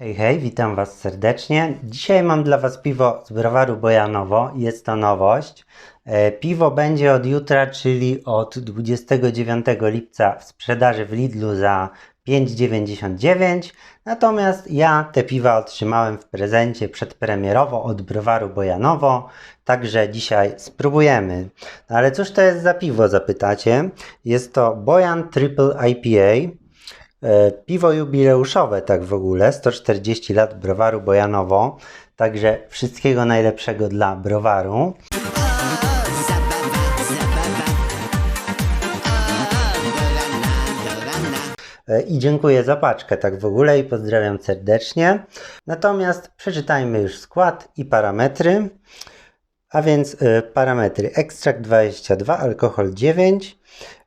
Hej, hej, witam Was serdecznie. Dzisiaj mam dla Was piwo z browaru Bojanowo. Jest to nowość. E, Piwo będzie od jutra, czyli od 29 lipca w sprzedaży w Lidlu za 5,99. Natomiast ja te piwa otrzymałem w prezencie przedpremierowo od browaru Bojanowo. Także dzisiaj spróbujemy. No ale cóż to jest za piwo, zapytacie? Jest to Bojan Triple IPA. E, Piwo jubileuszowe, tak w ogóle, 140 lat browaru Bojanowo. Także wszystkiego najlepszego dla browaru. E, I dziękuję za paczkę, tak w ogóle, i pozdrawiam serdecznie. Natomiast przeczytajmy już skład i parametry. A więc y, parametry: ekstrakt 22, alkohol 9.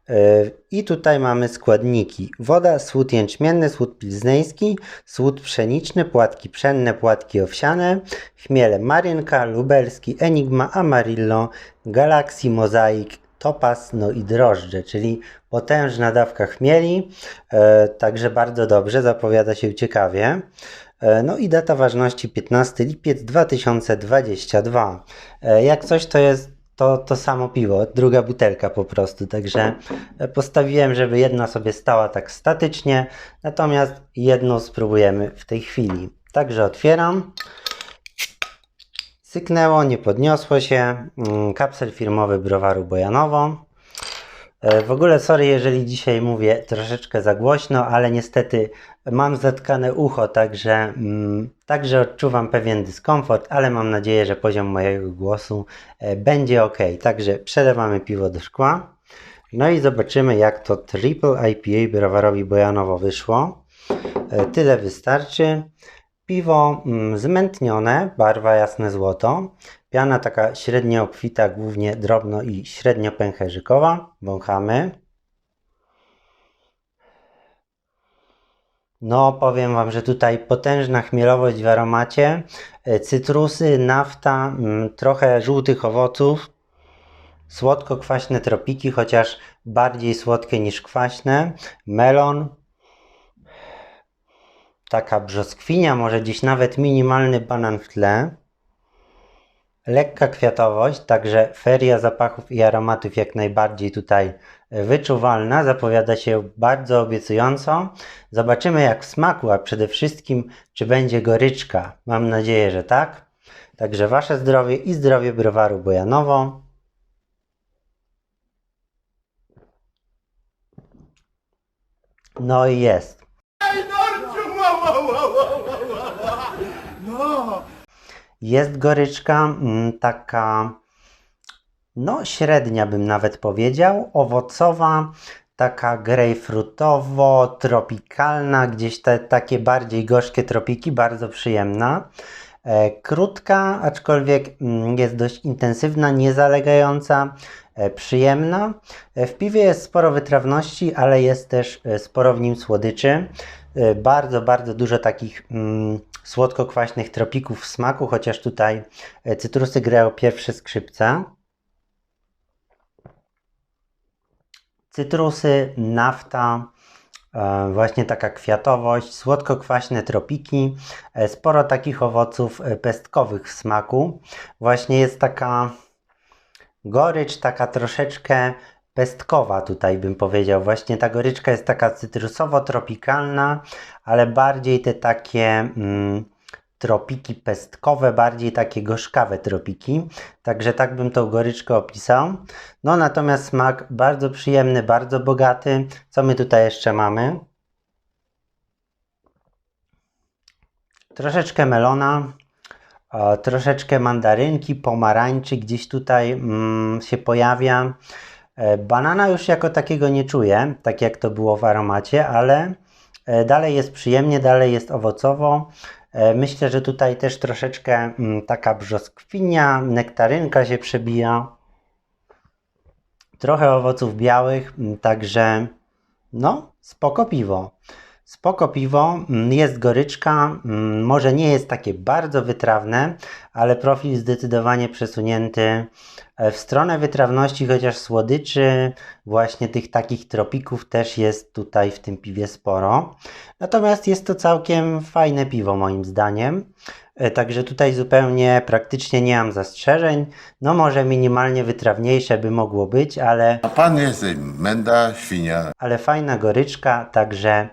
y, I tutaj mamy składniki: woda, słód jęczmienny, słód pilzneński, słód pszeniczny, płatki pszenne, płatki owsiane, chmiele marynka, lubelski, enigma, amarillo, galaxy, mozaik, topaz, no i drożdże, czyli potężna dawka chmieli, e, także bardzo dobrze, zapowiada się ciekawie. E, No i data ważności 15 lipiec 2022. E, Jak coś to jest to, to samo piwo, druga butelka po prostu, także e, postawiłem, żeby jedna sobie stała tak statycznie, natomiast jedną spróbujemy w tej chwili. Także otwieram. Syknęło, nie podniosło się. Mm, Kapsel firmowy browaru Bojanowo. E, W ogóle sorry, jeżeli dzisiaj mówię troszeczkę za głośno, ale niestety mam zatkane ucho, także, mm, także odczuwam pewien dyskomfort, ale mam nadzieję, że poziom mojego głosu e, będzie ok. Także przelewamy piwo do szkła. No i zobaczymy, jak to Triple IPA browarowi Bojanowo wyszło. E, Tyle wystarczy. Piwo mm, zmętnione, barwa jasne złoto. Piana taka średnio obfita, głównie drobno i średnio pęcherzykowa. Wąchamy. No, powiem Wam, że tutaj potężna chmielowość w aromacie. E, Cytrusy, nafta, mm, trochę żółtych owoców. Słodko-kwaśne tropiki, chociaż bardziej słodkie niż kwaśne. Melon, taka brzoskwinia, może gdzieś nawet minimalny banan w tle. Lekka kwiatowość, także feria zapachów i aromatów jak najbardziej tutaj wyczuwalna. Zapowiada się bardzo obiecująco. Zobaczymy jak w smaku, a przede wszystkim czy będzie goryczka. Mam nadzieję, że tak. Także Wasze zdrowie i zdrowie browaru Bojanowo. No i jest. Jest goryczka, mm, taka no średnia bym nawet powiedział, owocowa, taka grejpfrutowo, tropikalna, gdzieś te takie bardziej gorzkie tropiki, bardzo przyjemna. E, krótka, aczkolwiek mm, jest dość intensywna, niezalegająca, e, przyjemna. E, w piwie jest sporo wytrawności, ale jest też sporo w nim słodyczy. E, Bardzo, bardzo dużo takich mm, słodko-kwaśnych tropików w smaku, chociaż tutaj e, cytrusy grają pierwsze skrzypce. Cytrusy, nafta, e, właśnie taka kwiatowość, słodko-kwaśne tropiki, sporo takich owoców pestkowych w smaku. Właśnie jest taka gorycz, taka troszeczkę pestkowa tutaj bym powiedział. Właśnie ta goryczka jest taka cytrusowo-tropikalna, ale bardziej te takie mm, tropiki pestkowe, bardziej takie gorzkawe tropiki. Także tak bym tą goryczkę opisał. No natomiast smak bardzo przyjemny, bardzo bogaty. Co my tutaj jeszcze mamy? Troszeczkę melona, e, troszeczkę mandarynki, pomarańczy gdzieś tutaj mm, się pojawia. E, Banana już jako takiego nie czuję, tak jak to było w aromacie, ale e, dalej jest przyjemnie, dalej jest owocowo. E, Myślę, że tutaj też troszeczkę mm, taka brzoskwinia, nektarynka się przebija. Trochę owoców białych, mm, także no, spoko piwo. Spoko piwo, mm, jest goryczka, mm, może nie jest takie bardzo wytrawne, ale profil zdecydowanie przesunięty e, w stronę wytrawności, chociaż słodyczy, właśnie tych takich tropików też jest tutaj w tym piwie sporo. Natomiast jest to całkiem fajne piwo moim zdaniem. E, Także tutaj zupełnie praktycznie nie mam zastrzeżeń. No może minimalnie wytrawniejsze by mogło być, ale A pan jest menda, świnia. ale fajna goryczka, także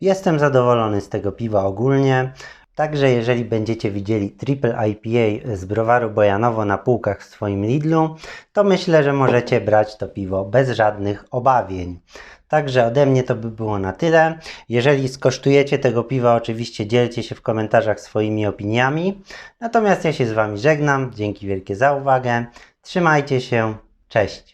jestem zadowolony z tego piwa ogólnie. Także jeżeli będziecie widzieli Triple IPA z browaru Bojanowo na półkach w swoim Lidlu, to myślę, że możecie brać to piwo bez żadnych obawień. Także ode mnie to by było na tyle. Jeżeli skosztujecie tego piwa, oczywiście dzielcie się w komentarzach swoimi opiniami. Natomiast ja się z Wami żegnam. Dzięki wielkie za uwagę. Trzymajcie się. Cześć.